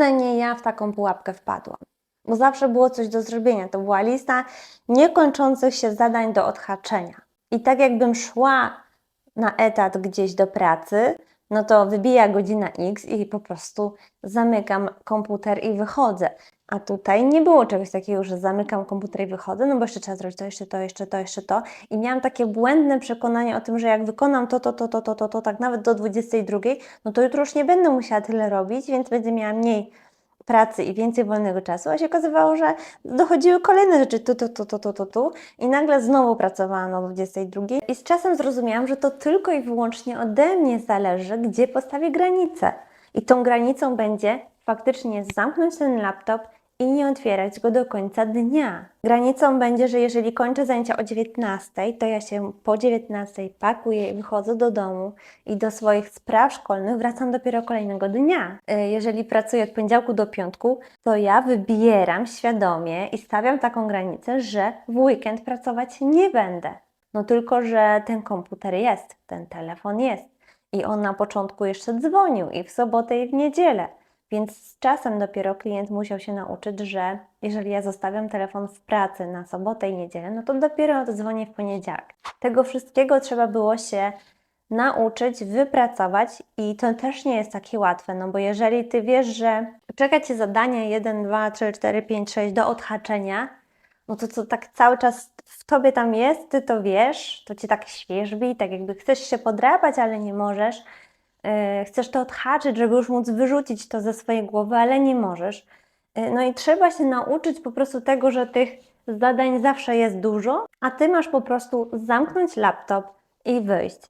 Przynajmniej ja w taką pułapkę wpadłam. Bo zawsze było coś do zrobienia. To była lista niekończących się zadań do odhaczenia. I tak jakbym szła na etat gdzieś do pracy, no to wybija godzina X i po prostu zamykam komputer i wychodzę. A tutaj nie było czegoś takiego, że zamykam komputer i wychodzę, no bo jeszcze trzeba zrobić to, jeszcze to, jeszcze to, jeszcze to. I miałam takie błędne przekonanie o tym, że jak wykonam to, to, to, to, to, to, to tak nawet do 22, no to jutro już nie będę musiała tyle robić, więc będzie miała mniej pracy i więcej wolnego czasu, a się okazywało, że dochodziły kolejne rzeczy tu, tu, tu, tu, tu, tu, tu i nagle znowu pracowałam o 22 i z czasem zrozumiałam, że to tylko i wyłącznie ode mnie zależy, gdzie postawię granicę. I tą granicą będzie faktycznie zamknąć ten laptop i nie otwierać go do końca dnia. Granicą będzie, że jeżeli kończę zajęcia o 19, to ja się po 19 pakuję i wychodzę do domu i do swoich spraw szkolnych wracam dopiero kolejnego dnia. Y, Jeżeli pracuję od poniedziałku do piątku, to ja wybieram świadomie i stawiam taką granicę, że w weekend pracować nie będę. No tylko, że ten komputer jest, ten telefon jest i on na początku jeszcze dzwonił i w sobotę i w niedzielę. Więc z czasem dopiero klient musiał się nauczyć, że jeżeli ja zostawiam telefon w pracy na sobotę i niedzielę, no to dopiero dzwonię w poniedziałek. Tego wszystkiego trzeba było się nauczyć, wypracować i to też nie jest takie łatwe, no bo jeżeli ty wiesz, że czeka cię zadanie 1, 2, 3, 4, 5, 6 do odhaczenia, no to co tak cały czas w tobie tam jest, ty to wiesz, to cię tak świeżbi, tak jakby chcesz się podrapać, ale nie możesz. Yy, chcesz to odhaczyć, żeby już móc wyrzucić to ze swojej głowy, ale nie możesz. Yy, No i trzeba się nauczyć po prostu tego, że tych zadań zawsze jest dużo, a ty masz po prostu zamknąć laptop i wyjść.